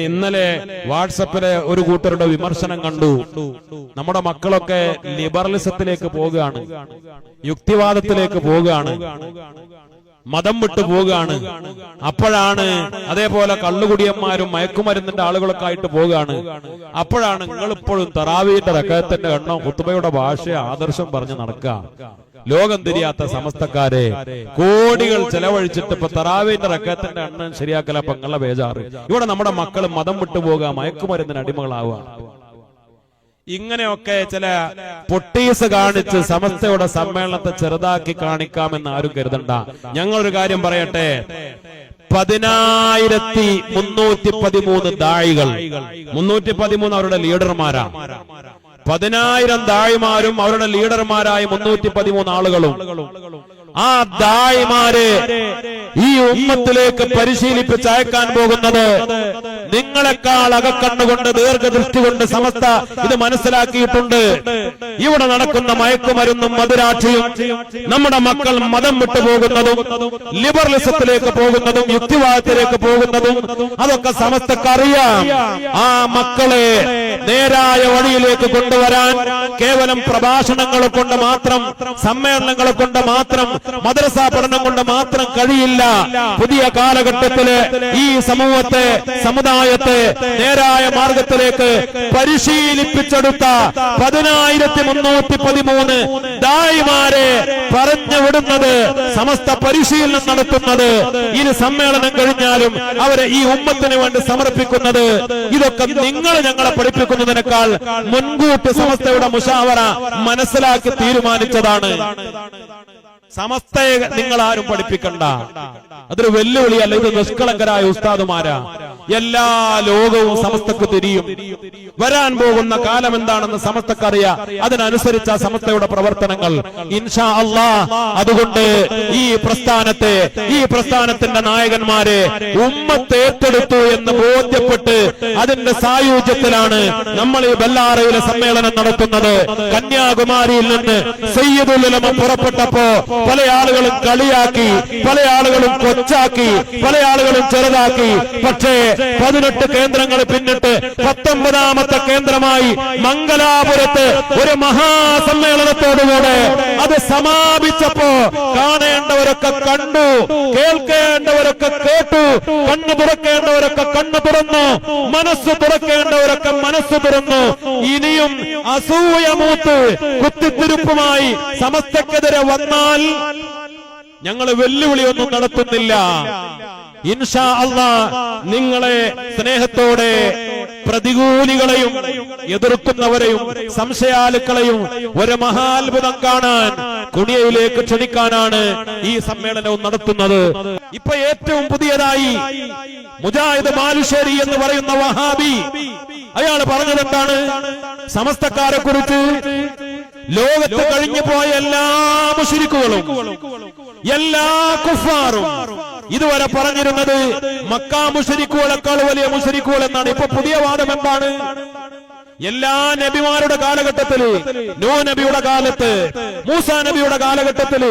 ഇന്നലെ വാട്സപ്പിലെ ഒരു കൂട്ടരുടെ വിമർശനം കണ്ടു. നമ്മുടെ മക്കളൊക്കെ ലിബറലിസത്തിലേക്ക് പോവുകയാണ്. യുക്തിവാദത്തിലേക്ക് പോവുകയാണ്. മതം വിട്ടു പോവുകയാണ്. അപ്പോഴാണ് അതേപോലെ കള്ളുകുടിയന്മാരും മയക്കുമരുന്നിന്റെ ആളുകളൊക്കെ ആയിട്ട് പോവുകയാണ്. അപ്പോഴാണ് നിങ്ങൾ ഇപ്പോഴും റക്കത്തിന്റെ എണ്ണം കുത്തുബയുടെ ഭാഷയെ ആദർശം പറഞ്ഞ് നടക്കുക. ലോകം തിരിയാത്ത സമസ്തക്കാരെ കോടികൾ ചെലവഴിച്ചിട്ട് ഇപ്പൊ തറാവിന്റെ റക്കത്തിന്റെ എണ്ണം ശരിയാക്കല പങ്ങളെ ബേജാറ്. ഇവിടെ നമ്മുടെ മക്കൾ മതം വിട്ടു പോകുക മയക്കുമരുന്നിന് അടിമകളാവുകയാണ് ഇങ്ങനെയൊക്കെ ചില പൊട്ടീസ് കാണിച്ച് സമസ്തയുടെ സമ്മേളനത്തെ ചെറുതാക്കി കാണിക്കാമെന്ന് ആരും കരുതണ്ട. ഞങ്ങളൊരു കാര്യം പറയട്ടെ. പതിനായിരത്തി മുന്നൂറ്റി പതിമൂന്ന് ദാഴികൾ മുന്നൂറ്റി പതിമൂന്ന് അവരുടെ ലീഡർമാരാ. പതിനായിരം ദാഴിമാരും അവരുടെ ലീഡർമാരായ മുന്നൂറ്റി പതിമൂന്ന് ആളുകളും. ആ ദായിമാര് ഈ ഉമ്മത്തിലേക്ക് പരിശീലിപ്പിച്ച് അയക്കാൻ പോകുന്നത് നിങ്ങളെക്കാൾ അകക്കണ്ണുകൊണ്ട് ദീർഘദൃഷ്ടി കൊണ്ട് സമസ്ത ഇത് മനസ്സിലാക്കിയിട്ടുണ്ട്. ഇവിടെ നടക്കുന്ന മയക്കുമരുന്നും മധുരാക്ഷിയും നമ്മുടെ മക്കൾ മതം വിട്ടു പോകുന്നതും ലിബറലിസത്തിലേക്ക് പോകുന്നതും യുക്തിവാദത്തിലേക്ക് പോകുന്നതും അതൊക്കെ സമസ്തക്കറിയാം. ആ മക്കളെ നേരായ വഴിയിലേക്ക് കൊണ്ടുവരാൻ കേവലം പ്രഭാഷണങ്ങളെ കൊണ്ട് മാത്രം സമ്മേളനങ്ങളെ കൊണ്ട് മാത്രം മദ്രസ പഠനം കൊണ്ട് മാത്രം കഴിയില്ല. പുതിയ കാലഘട്ടത്തിൽ ഈ സമൂഹത്തെ സമുദായത്തെ നേരായ മാർഗത്തിലേക്ക് പരിശീലിപ്പിച്ചെടുത്ത പതിനായിരത്തി മുന്നൂറ്റി പതിമൂന്ന് ദായിമാരെ പറഞ്ഞു വിടുന്നത് സമസ്ത പരിശീലനം നടത്തുന്നത് ഇനി സമ്മേളനം കഴിഞ്ഞാലും അവരെ ഈ ഉമ്മത്തിന് വേണ്ടി സമർപ്പിക്കുന്നത്. ഇതൊക്കെ നിങ്ങൾ ഞങ്ങളെ പഠിപ്പിക്കുന്നതിനേക്കാൾ മുൻകൂട്ടി സമസ്തയുടെ മുഷാവറ മനസ്സിലാക്കി തീരുമാനിച്ചതാണ്. സമസ്തയെ നിങ്ങൾ ആരും പഠിപ്പിക്കണ്ട. അതൊരു വെല്ലുവിളിയല്ല ഇത് നിഷ്കളങ്കരായ ഉസ്താദുമാരാ. എല്ലാ ലോകവും സമസ്തക്ക് തിരിയും. വരാൻ പോകുന്ന കാലം എന്താണെന്ന് സമസ്തക്കറിയ. അതിനനുസരിച്ച സമസ്തയുടെ പ്രവർത്തനങ്ങൾ. ഇൻഷാ അള്ളാ അതുകൊണ്ട് ഈ പ്രസ്ഥാനത്തെ ഈ പ്രസ്ഥാനത്തിന്റെ നായകന്മാരെ ഉമ്മത്ത് ഏറ്റെടുത്തു എന്ന് ബോധ്യപ്പെട്ട് അതിന്റെ സായുജ്യത്തിലാണ് നമ്മൾ ഈ ബെല്ലാറയിലെ സമ്മേളനം നടത്തുന്നത്. കന്യാകുമാരിയിൽ നിന്ന് സയ്യദുലമ പുറപ്പെട്ടപ്പോ പല ആളുകളും കളിയാക്കി പല ആളുകളും കൊച്ചാക്കി പല ആളുകളും ചെറുതാക്കി. പക്ഷേ പതിനെട്ട് കേന്ദ്രങ്ങൾ പിന്നിട്ട് പത്തൊമ്പതാമത്തെ കേന്ദ്രമായി മംഗലാപുരത്ത് ഒരു മഹാസമ്മേളനത്തോടുകൂടെ അത് സമാപിച്ചപ്പോ കാണേണ്ടവരൊക്കെ കണ്ടു കേൾക്കേണ്ടവരൊക്കെ കേട്ടു കണ്ണു തുറക്കേണ്ടവരൊക്കെ കണ്ണു തുറന്നു മനസ്സ് തുറക്കേണ്ടവരൊക്കെ മനസ്സ് തുറന്നു. ഇനിയും അസൂയമൂത്ത് കുത്തിത്തിരുപ്പുമായി സമസ്തക്കെതിരെ വന്നാൽ ഞങ്ങൾ വെല്ലുവിളിയൊന്നും നടത്തുന്നില്ല. ഇൻഷാ അള്ളാ നിങ്ങളെ സ്നേഹത്തോടെ പ്രതികൂലികളെയും എതിർക്കുന്നവരെയും സംശയാലുക്കളെയും ഒരു മഹാത്ഭുതം കാണാൻ കുടിയയിലേക്ക് ക്ഷണിക്കാനാണ് ഈ സമ്മേളനവും നടത്തുന്നത്. ഇപ്പൊ ഏറ്റവും പുതിയതായി മുജാഹിദ് മാലുശ്ശേരി എന്ന് പറയുന്ന വഹാബി അയാൾ പറഞ്ഞത് എന്താണ്? സമസ്തക്കാരെ കുറിച്ച് ലോകത്ത് കഴിഞ്ഞു പോയ എല്ലാ മുഷിരിക്കുകളും എല്ലാ കുഫാറും ഇതുവരെ പറഞ്ഞിരുന്നത് മക്കാ മുഷരിക്കുകളെക്കാൾ വലിയ മുഷരിക്കുകൾ എന്നാണ്. ഇപ്പൊ പുതിയ വാദം എന്താണ്? എല്ലാ നബിമാരുടെ കാലഘട്ടത്തിൽ നോ നബിയുടെ കാലത്ത് മൂസ നബിയുടെ കാലഘട്ടത്തിൽ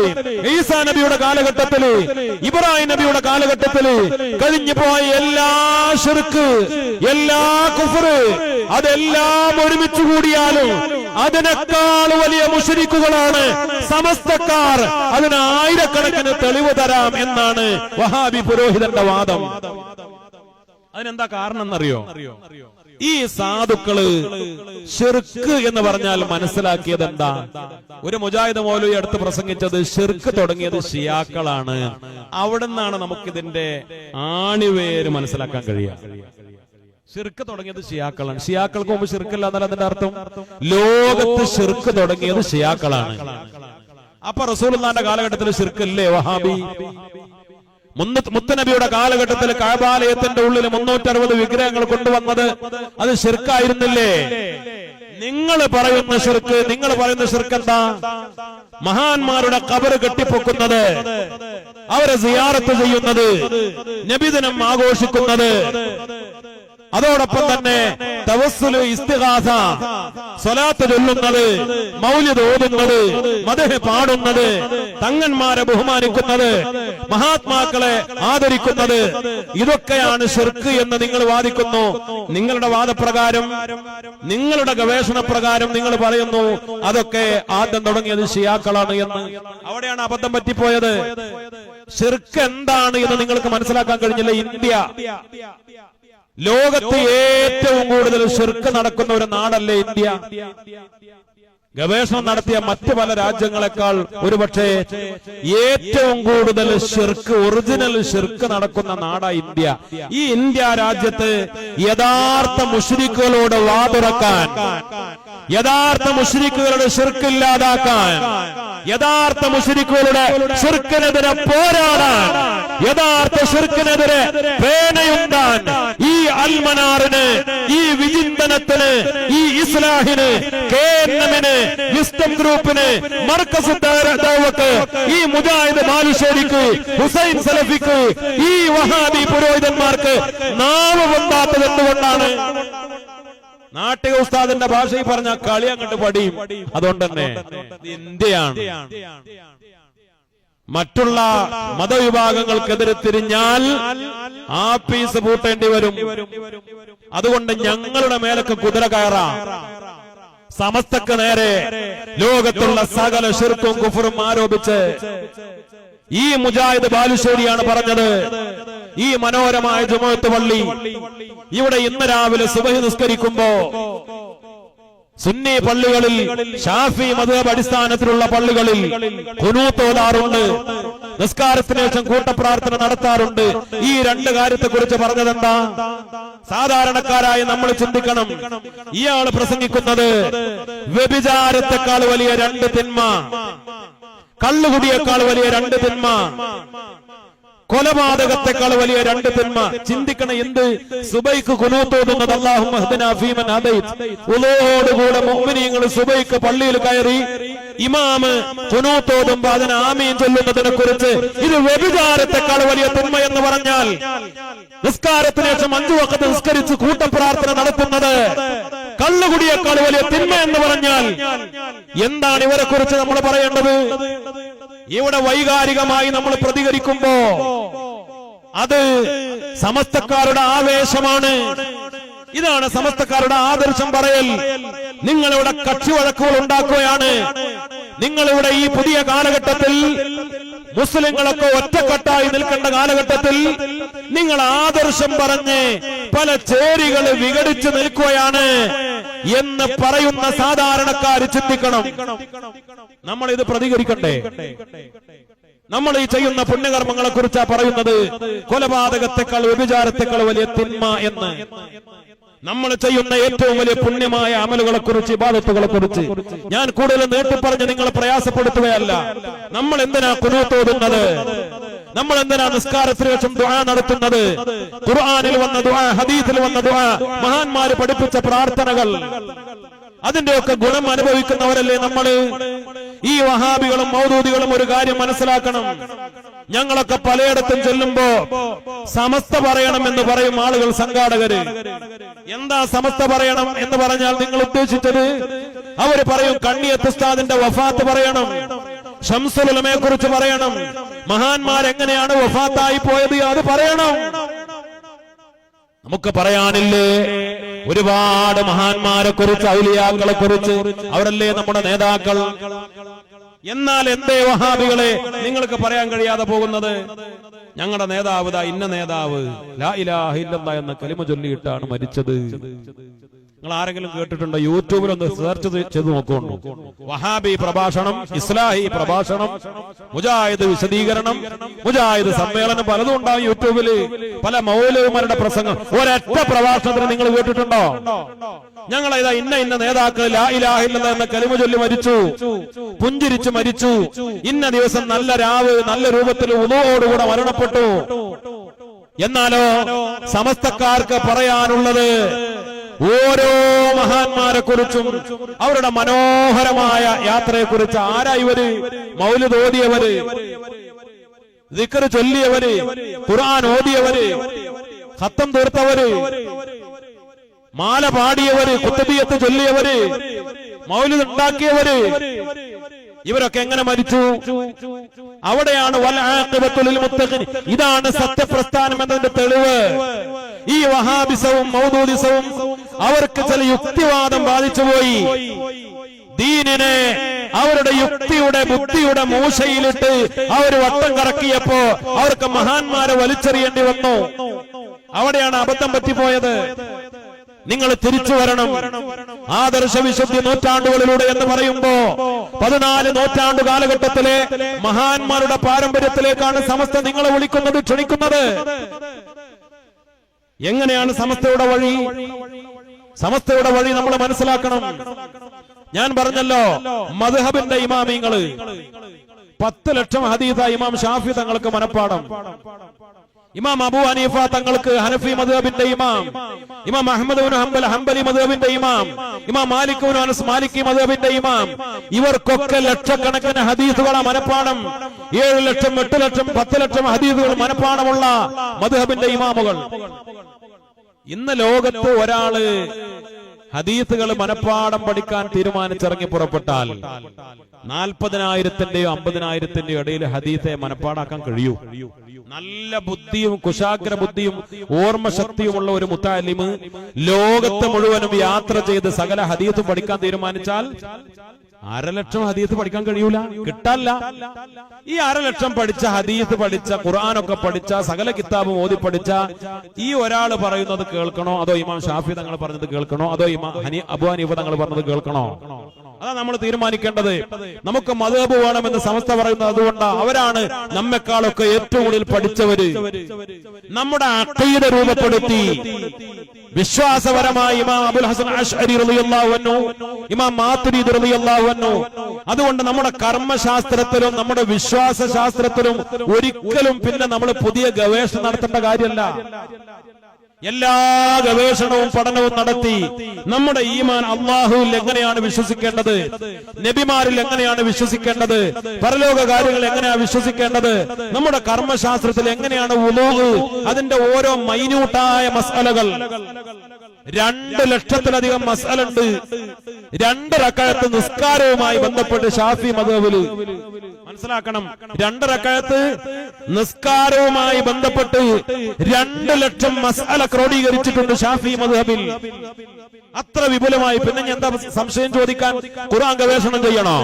ഈസാ നബിയുടെ കാലഘട്ടത്തിൽ ഇബ്രാഹിം നബിയുടെ കാലഘട്ടത്തിൽ കഴിഞ്ഞു പോയ എല്ലാ ഷിർക്ക് എല്ലാ കുഫറ് അതെല്ലാം ഒരുമിച്ച് കൂടിയാലും അതിനേക്കാൾ വലിയ മുഷരിക്കുകളാണ് സമസ്തക്കാർ. അതിന് ആയിരക്കണക്കിന് തെളിവ് തരാം എന്നാണ് വഹാബി പുരോഹിതന്റെ വാദം. അതിനെന്താ കാരണം എന്നറിയോ ഈ സാധുക്കൾ ഷിർക്ക് എന്ന് പറഞ്ഞാൽ മനസ്സിലാക്കിയത് എന്താ? ഒരു മുജാഹിദ് മോലു അടുത്ത് പ്രസംഗിച്ചത് ഷിർക്ക് തുടങ്ങിയത് ഷിയാക്കളാണ്. അവിടെ നിന്നാണ് നമുക്കിതിന്റെ ആണിവേര് മനസ്സിലാക്കാൻ കഴിയുക. ഷിർക്ക് തുടങ്ങിയത് ഷിയാക്കളാണ്. ഷിയാക്കൾക്ക് മുമ്പ് ഷിർക്കല്ല എന്നല്ല അതിന്റെ അർത്ഥം? ലോകത്ത് ഷിർക്ക് തുടങ്ങിയത് ഷിയാക്കളാണ്. അപ്പൊ റസൂൽ കാലഘട്ടത്തിൽ ഷിർക്കല്ലേ വഹാബി? മുത്തനബിയുടെ കാലഘട്ടത്തിൽ കാബാലയത്തിന്റെ ഉള്ളിൽ മുന്നൂറ്ററുപത് വിഗ്രഹങ്ങൾ കൊണ്ടുവന്നത് അത് ശിർക്കായിരുന്നില്ലേ? നിങ്ങൾ പറയുന്ന ശിർക്ക് നിങ്ങൾ പറയുന്ന ശിർക്കെന്താ? മഹാന്മാരുടെ കബറ് കെട്ടിപ്പൊക്കുന്നത് അവരെ സിയാറത്ത് ചെയ്യുന്നത് നബിദിനം ആഘോഷിക്കുന്നത് അതോടൊപ്പം തന്നെ തവസ്സുൽ ഇസ്തിഹാസ സ്വലാത്ത് ചൊല്ലുന്നത് മൗല്യത ഓതുന്നത് മതഹ് പാടുന്നത് തങ്ങന്മാരെ ബഹുമാനിക്കുന്നത് മഹാത്മാക്കളെ ആദരിക്കുന്നത് ഇതൊക്കെയാണ് ഷിർക്ക് എന്ന് നിങ്ങൾ വാദിക്കുന്നു. നിങ്ങളുടെ വാദപ്രകാരം നിങ്ങളുടെ ഗവേഷണ പ്രകാരം നിങ്ങൾ പറയുന്നു. അതൊക്കെ ആദ്യം തുടങ്ങിയത് ഷിയാക്കളാണ് എന്ന്. അവിടെയാണ് അബദ്ധം പറ്റിപ്പോയത്. ഷിർക്ക് എന്താണ് എന്ന് നിങ്ങൾക്ക് മനസ്സിലാക്കാൻ കഴിഞ്ഞില്ല. ഇന്ത്യ. ലോകത്ത് ഏറ്റവും കൂടുതൽ ഷിർക്ക് നടക്കുന്ന ഒരു നാടല്ലേ ഇന്ത്യ? ഗവേഷണം നടത്തിയ മറ്റ് പല രാജ്യങ്ങളെക്കാൾ ഒരുപക്ഷെ ഏറ്റവും കൂടുതൽ ഷിർക്ക് ഒറിജിനൽ ഷിർക്ക് നടക്കുന്ന നാടാ ഇന്ത്യ. ഈ ഇന്ത്യ രാജ്യത്ത് യഥാർത്ഥ മുഷ്രിക്കുകളോട് വാതുറക്കാൻ യഥാർത്ഥ മുഷ്രിക്കുകളുടെ ഷിർക്കില്ലാതാക്കാൻ യഥാർത്ഥ മുഷ്രിക്കുകളുടെ ഷിർക്കിനെതിരെ പോരാടാൻ യഥാർത്ഥ ശിർക്കിനെതിരെ പേനയുണ്ടാൻ ഈ അൽമനാറിന് ഈ വിചിന്തനത്തിന് ഈ ഇസ്ലാഹിന് കേന്ദ്രമിന് വിസ്റ്റം ഗ്രൂപ്പിന് മർക്കസ് ദാവക്ക് ഈ മുജാഹിദ് ബാലുശ്ശേരിക്ക് ഹുസൈൻ സലഫിക്ക് ഈ വഹാബി പുരോഹിതന്മാർക്ക് നാവ് പൊന്താത്തത് എന്തുകൊണ്ടാണ്? നാട്ടിക ഉസ്താദിന്റെ ഭാഷയിൽ പറഞ്ഞ കളി അങ്ങോട്ട് പടിയും. അതുകൊണ്ട് തന്നെ ഇന്ത്യയാണ്. മറ്റുള്ള മതവിഭാഗങ്ങൾക്കെതിരെ തിരിഞ്ഞാൽ ആ പീസ് പൂട്ടേണ്ടി വരും. അതുകൊണ്ട് ഞങ്ങളുടെ മേലൊക്കെ കുതിര കയറാം. സമസ്തക്ക് നേരെ ലോകത്തുള്ള സകല ശുർക്കും കുഫറും ആരോപിച്ച് ഈ മുജാഹിദ് ബാലുശ്ശേരിയാണ് പറഞ്ഞത്. ഈ മനോഹരമായ ജുമത്ത് പള്ളി ഇവിടെ ഇന്ന് രാവിലെ സുബഹി നിസ്കരിക്കുമ്പോ സുന്നി പള്ളികളിൽ ഷാഫി മതബ് അടിസ്ഥാനത്തിലുള്ള പള്ളികളിൽ കുനൂത്തോതാറുണ്ട് നിസ്കാരത്തിന് ശേഷം കൂട്ടപ്രാർത്ഥന നടത്താറുണ്ട്. ഈ രണ്ട് കാര്യത്തെ കുറിച്ച് പറഞ്ഞതെന്താ? സാധാരണക്കാരായ നമ്മൾ ചിന്തിക്കണം. ഇയാൾ പ്രസംഗിക്കുന്നത് വ്യഭിചാരത്തെക്കാൾ വലിയ രണ്ട് തിന്മ കള്ളുകുടിയേക്കാൾ വലിയ രണ്ട് തിന്മ കൊലപാതകത്തെക്കാൾ വലിയ രണ്ട് തിന്മ. ചിന്തിക്കണ എന്ത്? സുബൈക്ക് കുനൂത്തോതുന്നത് അള്ളാഹു ഉളോടുകൂടെ മുഅ്മിനീങ്ങൾ സുബൈക്ക് പള്ളിയിൽ കയറി. ഇമാമ് കുനൂത്തോതും അതിന് ആമീൻ ചൊല്ലുന്നതിനെ കുറിച്ച് ഇത് വ്യഭിചാരത്തെക്കാൾ വലിയ തിന്മ എന്ന് പറഞ്ഞാൽ നിസ്കാരത്തിന് ശേഷം അഞ്ചു വക്കത്ത് നിസ്കരിച്ച് കൂട്ടപ്രാർത്ഥന നടത്തുന്നത് കള്ളുകുടിയേക്കാൾ വലിയ തിന്മ എന്ന് പറഞ്ഞാൽ എന്താണ് ഇവരെ കുറിച്ച് നമ്മൾ പറയേണ്ടത്? ഇവിടെ വൈകാരികമായി നമ്മൾ പ്രതികരിക്കുമ്പോ അത് സമസ്തക്കാരുടെ ആവേശമാണ്. ഇതാണ് സമസ്തക്കാരുടെ ആദർശം പറയൽ. നിങ്ങളിവിടെ കക്ഷി വഴക്കുകൾ ഉണ്ടാക്കുകയാണ്. നിങ്ങളിവിടെ ഈ പുതിയ കാലഘട്ടത്തിൽ മുസ്ലിങ്ങളൊക്കെ ഒറ്റക്കെട്ടായി നിൽക്കേണ്ട കാലഘട്ടത്തിൽ നിങ്ങൾ ആദർശം പറഞ്ഞ് പല ചേരികൾ വിഘടിച്ചു നിൽക്കുകയാണ് എന്ന് പറയുന്ന സാധാരണക്കാർ ചിന്തിക്കണം. നമ്മൾ ഇത് പ്രതികരിക്കണ്ടേ? നമ്മൾ ഈ ചെയ്യുന്ന പുണ്യകർമ്മങ്ങളെ കുറിച്ചാണ് പറയുന്നത് കൊലപാതകത്തെക്കാൾ വ്യഭിചാരത്തെക്കാൾ വലിയ തിന്മ എന്ന്. നമ്മൾ ചെയ്യുന്ന ഏറ്റവും വലിയ പുണ്യമായ അമലുകളെ കുറിച്ച് ഇബാദത്തുകളെ കുറിച്ച് ഞാൻ കൂടുതൽ നീട്ടി പറഞ്ഞ് നിങ്ങളെ പ്രയാസപ്പെടുത്തുകയല്ല. നമ്മൾ എന്തിനാ കുനൂത്തോടുന്നത് നമ്മൾ എന്തിനാ നിസ്കാരത്തിന് വെച്ചും ദുആ നടത്തുന്നത്? ഖുർആനിൽ വന്ന ദുആ ഹദീസിൽ വന്ന ദുആ മഹാന്മാര് പഠിപ്പിച്ച പ്രാർത്ഥനകൾ. അതിന്റെയൊക്കെ ഗുണം അനുഭവിക്കുന്നവരല്ലേ നമ്മൾ? ഈ വഹാബികളും മൗദൂദികളും ഒരു കാര്യം മനസ്സിലാക്കണം. ഞങ്ങളൊക്കെ പലയിടത്തും ചെല്ലുമ്പോ സമസ്ത പറയണം എന്ന് പറയും ആളുകൾ സംഘാടകര്. എന്താ സമസ്ത പറയണം എന്ന് പറഞ്ഞാൽ നിങ്ങൾ ഉദ്ദേശിച്ചത്? അവർ പറയും കണ്ണിയത്ത് ഉസ്താദിന്റെ വഫാത്ത് പറയണം. ഷംസുലമയെ കുറിച്ച് പറയണം. മഹാന്മാരെങ്ങനെയാണ് വഫാത്തായി പോയത് അത് പറയണം. നമുക്ക് പറയാനില്ലേ? ഒരുപാട് മഹാന്മാരെ കുറിച്ച് ഔലിയാക്കളെ കുറിച്ച് അവരല്ലേ നമ്മുടെ നേതാക്കൾ? എന്നാൽ എന്തേ വഹാബികളെ നിങ്ങൾക്ക് പറയാൻ കഴിയാതെ പോകുന്നത്? ഞങ്ങളുടെ നേതാവ് ഇന്ന നേതാവ് ലാ ഇലാഹില്ല എന്ന കലിമ ചൊല്ലിയിട്ടാണ് മരിച്ചത്. നിങ്ങൾ ആരെങ്കിലും കേട്ടിട്ടുണ്ടോ? യൂട്യൂബിൽ ഒന്ന് സെർച്ച് ചെയ്ത് നോക്കുന്നുണ്ടോ വഹാബി പ്രഭാഷണം ഇസ്ലാഹി പ്രഭാഷണം മുജാഹിദ് വിശദീകരണം മുജാഹിദ് സമ്മേളനം പലതും ഉണ്ടാവും യൂട്യൂബിൽ പല മൗലവിമാരുടെ പ്രസംഗം. ഒരൊറ്റ പ്രഭാഷണത്തിന് നിങ്ങൾ കേട്ടിട്ടുണ്ടോ? ഞങ്ങൾ ഇതാ ഇന്ന ഇന്ന നേതാക്കൾ എന്ന കലിമ ചൊല്ലി മരിച്ചു. പുഞ്ചിരിച്ചു മരിച്ചു. ഇന്ന ദിവസം നല്ല രാവ് നല്ല രൂപത്തിൽ ഉദോടുകൂടെ മരണപ്പെട്ടു. എന്നാലോ സമസ്തക്കാർക്ക് പറയാനുള്ളത് ഓരോ മഹാന്മാരെ കുറിച്ചും അവരുടെ മനോഹരമായ യാത്രയെ കുറിച്ച് ആരാ ഇവർ? മൗലിദ് ഓതിയവര് ദിക്കറ് ചൊല്ലിയവര് ഖുർആൻ ഓതിയവര് സത്തം തീർത്തവര് മാല പാടിയവര് കുത്തബിയത്ത് ചൊല്ലിയവര് മൗലിദ് ഉണ്ടാക്കിയവര് ഇവരൊക്കെ എങ്ങനെ മരിച്ചു? അവിടെയാണ് ഇതാണ് സത്യപ്രസ്ഥാനം എന്നതിന്റെ തെളിവ്. ഈ വഹാബിസവും മൗദൂദിസവും അവർക്ക് ചില യുക്തിവാദം ബാധിച്ചുപോയി ദീനിനെ അവരുടെ യുക്തിയുടെ ബുദ്ധിയുടെ മൂശയിലിട്ട് അവർ വട്ടം കറക്കിയപ്പോ അവർക്ക് മഹാന്മാരെ വലിച്ചെറിയേണ്ടി വന്നു. അവിടെയാണ് അബദ്ധം പറ്റിപ്പോയത്. നിങ്ങൾ തിരിച്ചു വരണം. ആദർശ വിശുദ്ധി നൂറ്റാണ്ടുകളിലൂടെ എന്ന് പറയുമ്പോ പതിനാല് നൂറ്റാണ്ടു കാലഘട്ടത്തിലെ മഹാന്മാരുടെ പാരമ്പര്യത്തിലേക്കാണ് സമസ്ത നിങ്ങളെ വിളിക്കുന്നത് ക്ഷണിക്കുന്നത്. എങ്ങനെയാണ് സമസ്തയുടെ വഴി? സമസ്തയുടെ വഴി നമ്മൾ മനസ്സിലാക്കണം. ഞാൻ പറഞ്ഞല്ലോ മധുഹബിന്റെ ഇമാമിങ്ങൾ പത്ത് ലക്ഷം ഹദീസ ഇമാം ഷാഫി തങ്ങൾക്ക് മനപ്പാടം. ഇമാം അബു ഹനീഫ തങ്ങൾക്ക് ഹനഫി മദ്ഹബിന്റെ ഇമാം. ഇമാം അഹമ്മദ് ഹംബൽ ഹംബലി മദ്ഹബിന്റെ ഇമാം. ഇമാം മാലിക് അനസ് മാലിക്കി മദ്ഹബിന്റെ ഇമാം. ഇവർക്കൊക്കെ ലക്ഷക്കണക്കിന് ഹദീസുകളെ മനപ്പാടം. ഏഴ് ലക്ഷം എട്ട് ലക്ഷം പത്ത് ലക്ഷം ഹദീസുകൾ മനപ്പാടമുള്ള മദ്ഹബിന്റെ ഇമാമുകൾ. ഇന്ന് ലോകത്ത് ഒരാൾ ഹദീസുകൾ മനപ്പാടം പഠിക്കാൻ തീരുമാനിച്ചിറങ്ങി പുറപ്പെട്ടാൽ നാൽപ്പതിനായിരത്തിന്റെയോ അമ്പതിനായിരത്തിന്റെയോ ഇടയിൽ ഹദീസെ മനപ്പാടാക്കാൻ കഴിയൂ. നല്ല ബുദ്ധിയും കുശാഗ്ര ബുദ്ധിയും ഓർമ്മശക്തിയുമുള്ള ഒരു മുത്താലിമ് ലോകത്ത് മുഴുവനും യാത്ര ചെയ്ത് സകല ഹദീസും പഠിക്കാൻ തീരുമാനിച്ചാൽ അരലക്ഷം ഹദീസ് പഠിക്കാൻ കഴിയൂല? കിട്ടല്ല. ഈ അരലക്ഷം പഠിച്ച ഹദീസ് പഠിച്ച ഖുർആാനൊക്കെ പഠിച്ച സകല കിതാബ് ഓതി പഠിച്ച ഈ ഒരാൾ പറയുന്നത് കേൾക്കണോ? അതോ ഇമാം ഷാഫി തങ്ങൾ പറഞ്ഞത് കേൾക്കണോ? അതോ ഇമാം ഹനി അബു ഹനീഫ തങ്ങൾ പറഞ്ഞത് കേൾക്കണോ? അതാ നമ്മൾ തീരുമാനിക്കേണ്ടത്. നമുക്ക് മതബ് വേണമെന്ന് സമസ്ത പറയുന്നത് അതുകൊണ്ട്. അവരാണ് നമ്മെക്കാളൊക്കെ ഏറ്റവും കൂടുതൽ പഠിച്ചവര്. നമ്മുടെ അക്കീത രൂപപ്പെടുത്തി. വിശ്വാസപരമായി ഇമാം അബുൽ ഹസൻ ഇമാം മാത്തുരി റളിയല്ലാഹു അൻഹു അതുകൊണ്ട് നമ്മുടെ കർമ്മശാസ്ത്രത്തിലും നമ്മുടെ വിശ്വാസ ശാസ്ത്രത്തിലും ഒരിക്കലും പിന്നെ നമ്മൾ പുതിയ ഗവേഷണം നടത്തേണ്ട കാര്യമല്ല. എല്ലാ ഗവേഷണവും പഠനവും നടത്തി നമ്മുടെ ഈമാൻ അള്ളാഹുവിൽ എങ്ങനെയാണ് വിശ്വസിക്കേണ്ടത്? നബിമാരിൽ എങ്ങനെയാണ് വിശ്വസിക്കേണ്ടത്? പരലോക കാര്യങ്ങൾ എങ്ങനെയാണ് വിശ്വസിക്കേണ്ടത്? നമ്മുടെ കർമ്മശാസ്ത്രത്തിൽ എങ്ങനെയാണ് ഉലൂഹ് അതിന്റെ ഓരോ മൈന്യൂട്ടായ മസാലകൾ. രണ്ട് ലക്ഷത്തിലധികം മസാലുണ്ട് രണ്ട് റക്കായത്ത് നിസ്കാരവുമായി ബന്ധപ്പെട്ട് ഷാഫി മധുവിൽ മനസ്സിലാക്കണം. രണ്ട് റക്കായത്ത് നിസ്കാരവുമായി ബന്ധപ്പെട്ട് രണ്ട് ലക്ഷം മസാല ക്രോഡീകരിച്ചിട്ടുണ്ട് ഷാഫി മദ്ഹബിൽ. അത്ര വിപുലമായി. പിന്നെ ഞാൻ എന്താ സംശയം ചോദിക്കാൻ? ഖുർആൻ ഗവേഷണം ചെയ്യണോ?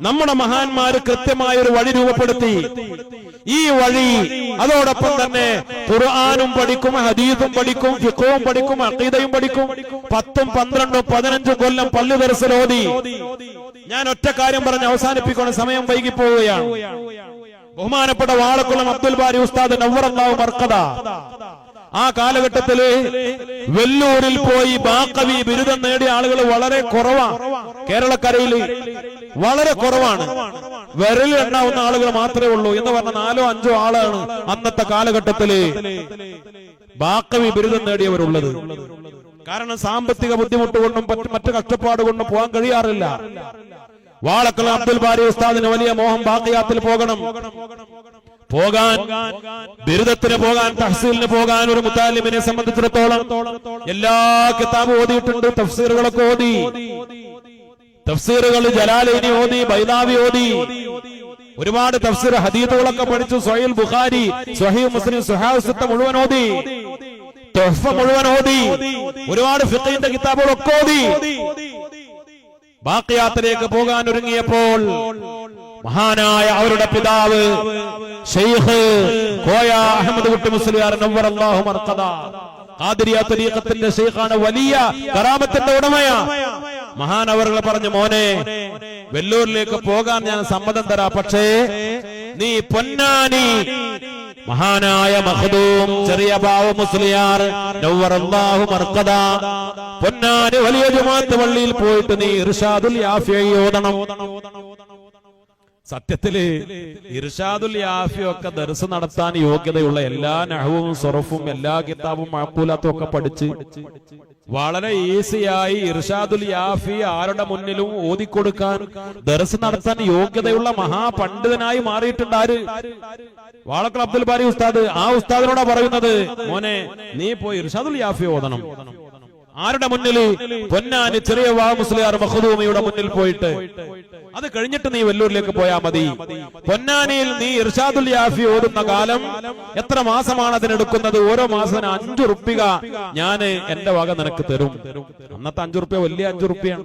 നമ്മുടെ മഹാന്മാര് കൃത്യമായ ഒരു വഴി രൂപപ്പെടുത്തി. ഈ വഴി അതോടൊപ്പം തന്നെ ഖുർആാനും പഠിക്കും ഹദീസും പഠിക്കും ഫിഖവും പഠിക്കും അഖീദയും പഠിക്കും. പത്തും പന്ത്രണ്ടും പതിനഞ്ചും കൊല്ലം പള്ളി ദർശനോദി ഞാൻ ഒറ്റ കാര്യം പറഞ്ഞ് അവസാനിപ്പിക്കണം സമയം വൈകി പോവുകയാണ് ബഹുമാനപ്പെട്ട വാളക്കുളം അബ്ദുൽ ബാരി ഉസ്താദ് നവറല്ലാഹു മർക്കത ആ കാലഘട്ടത്തിൽ വെല്ലൂരിൽ പോയി ബാക്കവി ബിരുദം നേടിയ ആളുകൾ വളരെ കുറവാണ് കേരളക്കരയിൽ വളരെ കുറവാണ്. വിരലിൽ എണ്ണാവുന്ന ആളുകൾ മാത്രമേ ഉള്ളൂ എന്ന് പറഞ്ഞ നാലോ അഞ്ചോ ആളാണ് അന്നത്തെ കാലഘട്ടത്തിൽ ബാക്കവി ബിരുദം നേടിയവരുള്ളത്. കാരണം സാമ്പത്തിക ബുദ്ധിമുട്ട് കൊണ്ടും മറ്റു കഷ്ടപ്പാട് കൊണ്ടും പോകാൻ കഴിയാറില്ല. വാളക്കൽ അബ്ദുൽ ബാരി ഉസ്താദിന് വലിയ മോഹം ബാക്കിയാത്തിൽ പോകണം. പോകാൻ ബിരുദത്തിന് പോകാൻ തഹസീലിന് പോകാൻ ഒരു മുത്താലിമിനെ സംബന്ധിച്ചിടത്തോളം എല്ലാ കിതാബും ഓതിയിട്ടുണ്ട് തഫ്സീറുകളൊക്കെ ഓതി. തഫ്സീറുകൾ ജലാലൈനി ഓതി ബൈദാവി ഓതി. ഒരുപാട് തഫ്സീർ ഹദീദുകളൊക്കെ പഠിച്ചു. സൊഹീൽ ബുഖാരി സൊഹീ മുസ്ലിം സുഹാസുത്ത മുഴുവൻ ഓതി. തൊഹ്ഫ മുഴുവൻ ഓതി. ഒരുപാട് ഫിഖിന്റെ കിതാബുകളൊക്കെ ഓതി. ബാക്കിയാത്തിലേക്ക് പോകാൻ ഒരുങ്ങിയപ്പോൾ മഹാനായ അവരുടെ പിതാവ് ഷെയ്ഖ് കോയ അഹമ്മദ് കുട്ടി മുസ്ലിയാർ നവർ അള്ളാഹു മർക്കദ. ഖാദിരിയ തരീഖത്തിന്റെ ഷെയ്ഖാണ് വലിയ കറാമത്തിന്റെ ഉടമയാ. അവർ പറഞ്ഞു മോനെ വെല്ലൂരിലേക്ക് പോകാൻ ഞാൻ സമ്മതം തരാ. പക്ഷേ നീ പൊന്നാനി മഹാനായ മഹദൂം ചെറിയ ബാവ മുസ്ലിയാർ പൊന്നാനി വലിയ ജുമാത്ത് പള്ളിയിൽ പോയിട്ട് നീ ഇർഷാദുൽ യാഫിയ ഓതണം. സത്യത്തിൽ ഇർഷാദുൽ യാഫി ഒക്കെ ദർസ് നടത്താൻ യോഗ്യതയുള്ള എല്ലാ നഹവും സൊറഫും എല്ലാ കിതാബും മാക്കൂലാത്തും ഒക്കെ പഠിച്ച് വളരെ ഈസിയായി ഇർഷാദുൽ യാഫി ആരുടെ മുന്നിലും ഓതിക്കൊടുക്കാൻ ദർസ് നടത്താൻ യോഗ്യതയുള്ള മഹാപണ്ഡിതനായി മാറിയിട്ടുണ്ട് ആര്? വാളക്കൽ അബ്ദുൽ ബാരി ഉസ്താദ്. ആ ഉസ്താദിനോടാ പറയുന്നത് മോനെ നീ പോയി ഇർഷാദുൽ യാഫി ഓതണം. ആരുടെ മുന്നിൽ പൊന്നാനി ചെറിയ വാമുസ്ലിയാർ മഹദൂമിയുടെ മുന്നിൽ പോയിട്ട്. അത് കഴിഞ്ഞിട്ട് നീ വെല്ലൂരിലേക്ക് പോയാ മതി. പൊന്നാനിയിൽ നീ ഇർഷാദുൽ യാഫി ഓടുന്ന കാലം എത്ര മാസമാണ് അതിനെടുക്കുന്നത്? ഓരോ മാസത്തിന് അഞ്ചു റുപ്പിക ഞാൻ എന്റെ വക നിനക്ക് തരും. അന്നത്തെ അഞ്ചു റുപ്യ വലിയ അഞ്ചു റുപ്യാണ്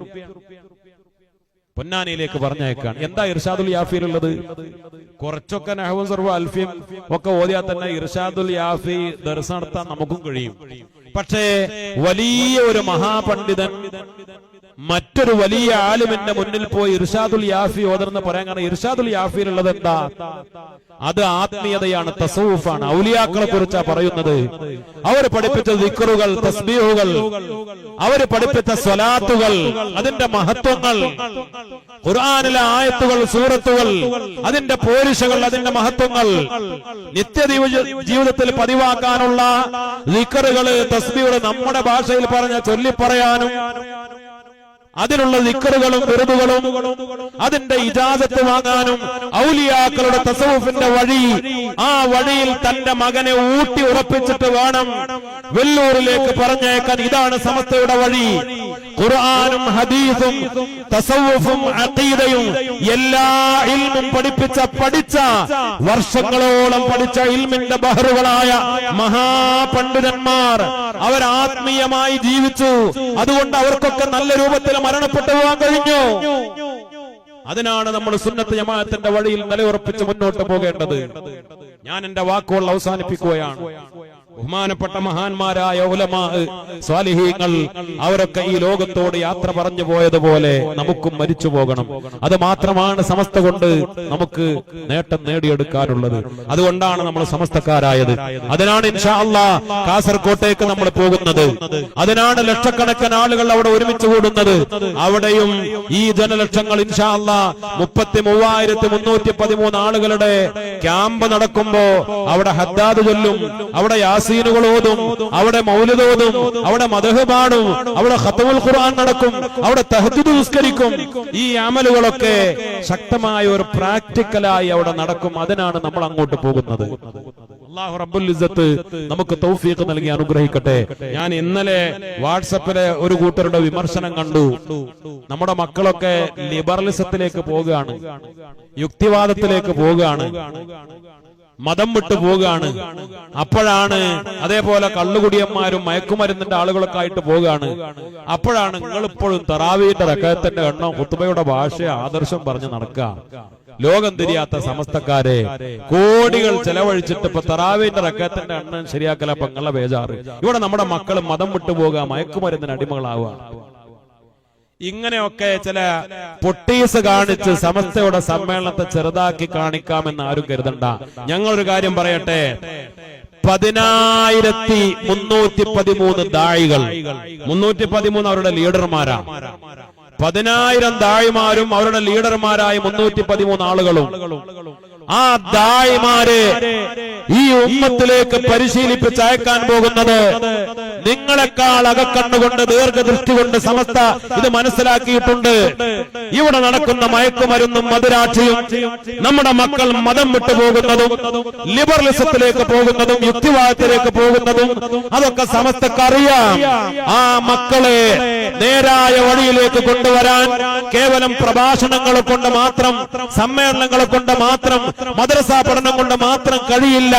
പൊന്നാനിയിലേക്ക് പറഞ്ഞേക്കാണ് എന്താ ഇർഷാദുൽ യാഫിയിലുള്ളത്? കുറച്ചൊക്കെ നഹവും സർവ അൽഫിയും ഒക്കെ ഓതിയാൽ തന്നെ ഇർഷാദുൽ യാഫി ദർശനം നടത്താൻ നമുക്കും കഴിയും. പക്ഷേ വലിയ ഒരു മഹാപണ്ഡിതൻ മറ്റൊരു വലിയ ആലും എന്റെ മുന്നിൽ പോയി ഇർഷാദുൽ യാഫി ഓതർന്ന് പറയാൻ കാരണം ഇർഷാദുൽ യാഫിയിലുള്ളത് എന്താ? അത് ആത്മീയതയാണ് തസൂഫാണ്. ഔലിയാക്കളെ കുറിച്ചാ പറയുന്നത്. അവർ പഠിപ്പിച്ച ദിക്കറുകൾ തസ്ബീഹുകൾ അവർ പഠിപ്പിച്ച സ്വലാത്തുകൾ അതിന്റെ മഹത്വങ്ങൾ ഖുർആാനിലെ ആയത്തുകൾ സൂറത്തുകൾ അതിന്റെ പോരിശകൾ അതിന്റെ മഹത്വങ്ങൾ നിത്യ ജീവിതത്തിൽ പതിവാക്കാനുള്ള ദിക്കറുകൾ തസ്ബീഹുകൾ നമ്മുടെ ഭാഷയിൽ പറഞ്ഞ ചൊല്ലിപ്പറയാനും അതിനുള്ള നിക്കറുകളും വെറുതുകളും അതിന്റെ ഇജാസത്ത് വാങ്ങാനും ഔലിയാക്കളുടെ തസവുഫിന്റെ വഴി ആ വഴിയിൽ തന്റെ മകനെ ഊട്ടി ഉറപ്പിച്ചിട്ട് വേണം വെല്ലൂരിലേക്ക് പറഞ്ഞേക്കാൻ ഇതാണ് സമസ്തയുടെ വഴി. ഖുർആാനും ഹദീസും തസവുഫും അഖീദയും എല്ലാ ഇൽമും പഠിപ്പിച്ച പഠിച്ച വർഷങ്ങളോളം പഠിച്ച ഇൽമിന്റെ ബഹറുകളായ മഹാപണ്ഡിതന്മാർ അവർ ആത്മീയമായി ജീവിച്ചു. അതുകൊണ്ട് അവർക്കൊക്കെ നല്ല രൂപത്തിൽ മരണപ്പെട്ടു പോകാൻ കഴിഞ്ഞു. അതിനാണ് നമ്മൾ സുന്നത്ത് ജമാഅത്തിന്റെ വഴിയിൽ നിലയുറപ്പിച്ച് മുന്നോട്ട് പോകേണ്ടത്. ഞാൻ എന്റെ വാക്കുകൾ അവസാനിപ്പിക്കുകയാണ്. ബഹുമാനപ്പെട്ട മഹാന്മാരായ ഉലമാ സ്വാലിഹീങ്ങൾ അവരൊക്കെ ഈ ലോകത്തോട് യാത്ര പറഞ്ഞു പോയതുപോലെ നമുക്കും മരിച്ചു പോകണം. അത് മാത്രമാണ് സമസ്ത കൊണ്ട് നമുക്ക് നേട്ടം നേടിയെടുക്കാനുള്ളത്. അതുകൊണ്ടാണ് നമ്മൾ സമസ്തക്കാരായത്. അതിനാണ് ഇൻഷാ കാസർകോട്ടേക്ക് നമ്മൾ പോകുന്നത്. അതിനാണ് ലക്ഷക്കണക്കിന് ആളുകൾ അവിടെ ഒരുമിച്ച് കൂടുന്നത്. അവിടെയും ഈ ജനലക്ഷങ്ങൾ ഇൻഷാ മുപ്പത്തി മൂവായിരത്തി മുന്നൂറ്റി പതിമൂന്ന് ആളുകളുടെ ക്യാമ്പ് നടക്കുമ്പോ അവിടെ ഹദ്ദാദ് ചൊല്ലും അവിടെ യാസീനുകൾ ഓതും അവിടെ മൗലതോതും അവിടെ മദഹ് പാടും അവിടെ ഖത്തമുൽ ഖുർആൻ നടക്കും അവിടെ തഹജുദ് നിസ്കരിക്കും. ഈ അമലുകളൊക്കെ ശക്തമായ ഒരു പ്രാക്ടിക്കലായി അവിടെ നടക്കും. അതിനാണ് നമ്മൾ അങ്ങോട്ട് പോകുന്നത്. അള്ളാഹു റബ്ബുൽ ഇസ്സത്ത് നമുക്ക് തൗഫീഖ് നൽകി അനുഗ്രഹിക്കട്ടെ. ഞാൻ ഇന്നലെ വാട്സപ്പിലെ ഒരു കൂട്ടരുടെ വിമർശനം കണ്ടു. നമ്മുടെ മക്കളൊക്കെ ലിബറലിസത്തിലേക്ക് പോവുകയാണ് യുക്തിവാദത്തിലേക്ക് പോവുകയാണ്. മതം വിട്ടു പോവുകയാണ്. അപ്പോഴാണ് അതേപോലെ കള്ളുകുടിയന്മാരും മയക്കുമരുന്നിന്റെ ആളുകളൊക്കെ ആയിട്ട് പോവുകയാണ്. അപ്പോഴാണ് നിങ്ങൾ ഇപ്പോഴും തറാവീന്റെ റക്കത്തിന്റെ എണ്ണം കുത്തുബയുടെ ഭാഷ ആദർശം പറഞ്ഞു നടക്കുക. ലോകം തിരിയാത്ത സമസ്തക്കാരെ കോടികൾ ചെലവഴിച്ചിട്ട് ഇപ്പൊ തറാവീന്റെ റക്കത്തിന്റെ എണ്ണം ശരിയാക്കല ബേജാറ്. ഇവിടെ നമ്മുടെ മക്കൾ മതം വിട്ടുപോകുക മയക്കുമരുന്നിന് അടിമകളാവുകയാണ് ഇങ്ങനെയൊക്കെ ചില പൊട്ടീസ് കാണിച്ച് സമസ്തയുടെ സമ്മേളനത്തെ ചെറുതാക്കി കാണിക്കാമെന്ന് ആരും കരുതണ്ട. ഞങ്ങളൊരു കാര്യം പറയട്ടെ. പതിനായിരത്തി മുന്നൂറ്റി പതിമൂന്ന് ദാഴികൾ മുന്നൂറ്റി പതിമൂന്ന് അവരുടെ ലീഡർമാരാ. പതിനായിരം ദാഴിമാരും അവരുടെ ലീഡർമാരായ മുന്നൂറ്റി പതിമൂന്ന് ആളുകളും. ആ ദായിമാരെ ഈ ഉമ്മത്തിലേക്ക് പരിശീലിപ്പിച്ച് അയക്കാൻ പോകുന്നത് നിങ്ങളെക്കാൾ അകക്കണ്ണുകൊണ്ട് ദീർഘദൃഷ്ടി കൊണ്ട് സമസ്ത ഇത് മനസ്സിലാക്കിയിട്ടുണ്ട്. ഇവിടെ നടക്കുന്ന മയക്കുമരുന്നും മധുരാക്ഷിയും നമ്മുടെ മക്കൾ മതം വിട്ടു പോകുന്നതും ലിബറലിസത്തിലേക്ക് പോകുന്നതും യുക്തിവാദത്തിലേക്ക് പോകുന്നതും അതൊക്കെ സമസ്തക്കറിയാം ആ മക്കളെ നേരായ വഴിയിലേക്ക് കൊണ്ടുവരാൻ കേവലം പ്രഭാഷണങ്ങൾ കൊണ്ട് മാത്രം സമ്മേളനങ്ങൾ കൊണ്ട് മാത്രം മദ്രസ പഠനം കൊണ്ട് മാത്രം കഴിയില്ല.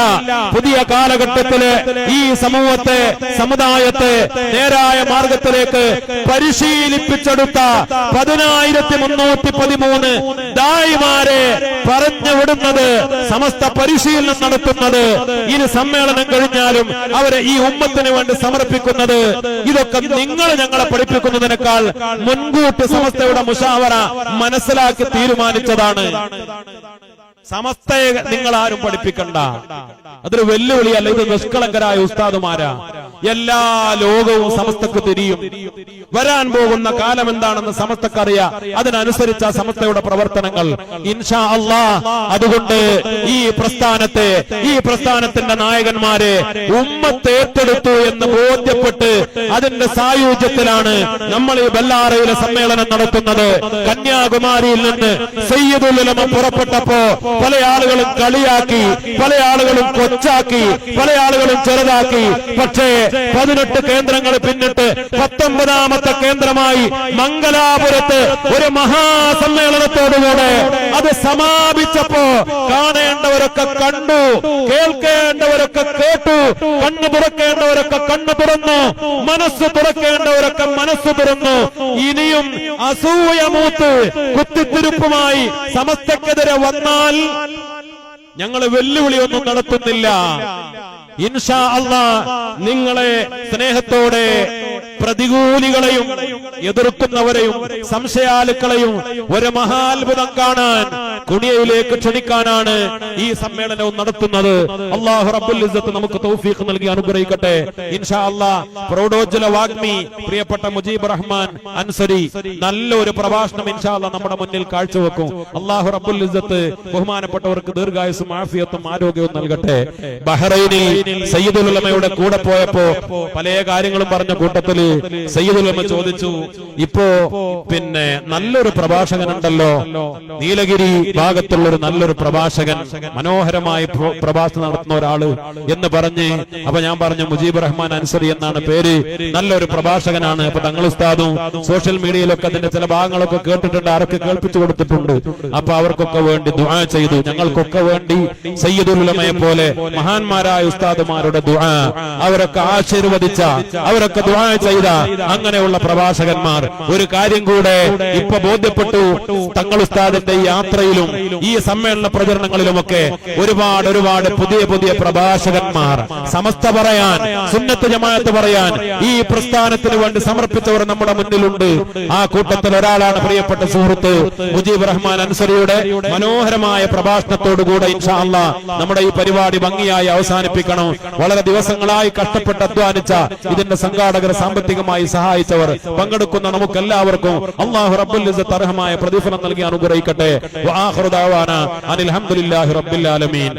പുതിയ കാലഘട്ടത്തിൽ ഈ സമൂഹത്തെ സമുദായത്തെ നേരായ മാർഗത്തിലേക്ക് പരിശീലിപ്പിച്ചെടുത്ത പതിനായിരത്തി മുന്നൂറ്റി പതിമൂന്ന് ദായിമാരെ പറഞ്ഞു വിടുന്നത് സമസ്ത പരിശീലനം നടത്തുന്നത് ഇനി സമ്മേളനം കഴിഞ്ഞാലും അവരെ ഈ ഉമ്മത്തിന് വേണ്ടി സമർപ്പിക്കുന്നത് ഇതൊക്കെ നിങ്ങൾ ഞങ്ങളെ പഠിപ്പിക്കുന്നതിനേക്കാൾ മുൻകൂട്ടി സമസ്തയുടെ മുഷാവറ മനസ്സിലാക്കി തീരുമാനിച്ചതാണ്. സമസ്തയെ നിങ്ങൾ ആരും പഠിപ്പിക്കണ്ട. അതൊരു വെല്ലുവിളിയല്ല. ഇത് നിഷ്കളങ്കരായ ഉസ്താദുമാരാ. എല്ലാ ലോകവും സമസ്തക്ക് തിരിയും. വരാൻ പോകുന്ന കാലം എന്താണെന്ന് സമസ്തക്കറിയാം. അതിനനുസരിച്ച സമസ്തയുടെ പ്രവർത്തനങ്ങൾ. ഇൻഷാ അള്ളാ അതുകൊണ്ട് ഈ പ്രസ്ഥാനത്തെ ഈ പ്രസ്ഥാനത്തിന്റെ നായകന്മാരെ ഉമ്മത്ത് ഏറ്റെടുത്തു എന്ന് ബോധ്യപ്പെട്ട് അതിന്റെ സായുജ്യത്തിലാണ് നമ്മൾ ഈ ബെല്ലാറയിലെ സമ്മേളനം നടത്തുന്നത്. കന്യാകുമാരിയിൽ നിന്ന് സയ്യദുൽ പുറപ്പെട്ടപ്പോ പല ആളുകളും കളിയാക്കി പല ആളുകളും കൊച്ചാക്കി പല ആളുകളും ചെറുതാക്കി. പക്ഷേ പതിനെട്ട് കേന്ദ്രങ്ങൾ പിന്നിട്ട് പത്തൊമ്പതാമത്തെ കേന്ദ്രമായി മംഗലാപുരത്ത് ഒരു മഹാസമ്മേളനത്തോടുകൂടെ അത് സമാപിച്ചപ്പോ കാണേണ്ടവരൊക്കെ കണ്ടു കേൾക്കേണ്ടവരൊക്കെ കേട്ടു കണ്ണു തുറക്കേണ്ടവരൊക്കെ കണ്ണു തുറന്നു മനസ്സ് തുറക്കേണ്ടവരൊക്കെ മനസ്സ് തുറന്നു. ഇനിയും അസൂയ മൂത്ത് കുത്തിത്തിരുപ്പുമായി സമസ്തക്കെതിരെ വന്നാൽ ഞങ്ങൾ വെല്ലുവിളിയൊന്നും നടത്തുന്നില്ല. ഇൻഷാ അള്ളാ നിങ്ങളെ സ്നേഹത്തോടെ പ്രതികൂലികളെയും എതിർക്കുന്നവരെയും സംശയാലുക്കളെയും ഒരു മഹാത്ഭുതം കാണാൻ കുണിയയിലേക്ക് ക്ഷണിക്കാനാണ് ഈ സമ്മേളനവും നടത്തുന്നത്. അള്ളാഹു റബ്ബുൽ നമുക്ക് തൗഫീഖ് നൽകി അനുഗ്രഹിക്കട്ടെ. ഇൻഷാ വാഗ്മി പ്രിയപ്പെട്ട മുജീബ് റഹ്മാൻ അൻസരി നല്ലൊരു പ്രഭാഷണം ഇൻഷാ നമ്മുടെ മുന്നിൽ കാഴ്ചവെക്കും. അള്ളാഹു റബ്ബുൽ ബഹുമാനപ്പെട്ടവർക്ക് ദീർഘായുസും ആഫിയത്തും ആരോഗ്യവും നൽകട്ടെ. ബഹ്റൈനിൽ സയ്യിദുൽ ഉലമയുടെ കൂടെ പോയപ്പോ പല കാര്യങ്ങളും പറഞ്ഞ കൂട്ടത്തിൽ സയ്യിദുൽ ഉലമ ചോദിച്ചു ഇപ്പോ പിന്നെ നല്ലൊരു പ്രഭാഷകൻ ഉണ്ടല്ലോ നീലഗിരി ഭാഗത്തുള്ള ഒരു നല്ലൊരു പ്രഭാഷകൻ. മനോഹരമായി പ്ര- പ്രഭാഷണം നടത്തുന്ന ഒരാൾ എന്ന് പറഞ്ഞ് അപ്പൊ ഞാൻ പറഞ്ഞു മുജീബ് റഹ്മാൻ അൻസറി എന്നാണ് പേര്. നല്ലൊരു പ്രഭാഷകനാണ് അപ്പൊ തങ്ങൾ ഉസ്താദും സോഷ്യൽ മീഡിയയിലൊക്കെ അതിന്റെ ചില ഭാഗങ്ങളൊക്കെ കേട്ടിട്ടുണ്ട് ആരൊക്കെ കേൾപ്പിച്ചു കൊടുത്തിട്ടുണ്ട്. അപ്പൊ അവർക്കൊക്കെ വേണ്ടി ദുആ ചെയ്തു. ഞങ്ങൾക്കൊക്കെ വേണ്ടി സയ്യിദുൽ ഉലമയെ പോലെ മഹാന്മാരായ ഉസ്താദുമാരുടെ ദുആ. അവരൊക്കെ ആശീർവദിച്ച അവരൊക്കെ ദുആ ചെയ്ത അങ്ങനെയുള്ള പ്രഭാഷകന്മാർ ഒരു കാര്യം കൂടെ ഇപ്പൊ ബോധ്യപ്പെട്ടു. തങ്ങൾ ഉസ്താദിന്റെ യാത്രയിലും ഈ സമ്മേളന പ്രചരണങ്ങളിലുമൊക്കെ ഒരുപാട് ഒരുപാട് പുതിയ പുതിയ പ്രഭാഷകന്മാർ. സമസ്ത പറയാൻ സുന്നത്ത് ജമാഅത്ത് പറയാൻ ഈ പ്രസ്ഥാനത്തിന് വേണ്ടി സമർപ്പിച്ചവർ നമ്മുടെ മുന്നിലുണ്ട്. ആ കൂട്ടത്തിൽ ഒരാളാണ് പ്രിയപ്പെട്ട സുഹൃത്ത് മുജീബ് റഹ്മാൻ അൻസറിയുടെ മനോഹരമായ പ്രഭാഷണത്തോടുകൂടെ ഇൻഷാല്ല നമ്മുടെ ഈ പരിപാടി ഭംഗിയായി അവസാനിപ്പിക്കണം. വളരെ ദിവസങ്ങളായി കഷ്ടപ്പെട്ട് അധ്വാനിച്ച ഇതിന്റെ സംഘാടകർ സാമ്പത്തികമായി സഹായിച്ചവർ പങ്കെടുക്കുന്ന നമുക്ക് എല്ലാവർക്കും അള്ളാഹു റബ്ബുൽ അർഹമായ പ്രതിഫലം നൽകി അനുഗ്രഹിക്കട്ടെ. അനിൽ ഹംദുലില്ലാഹി റബ്ബിൽ ആലമീൻ.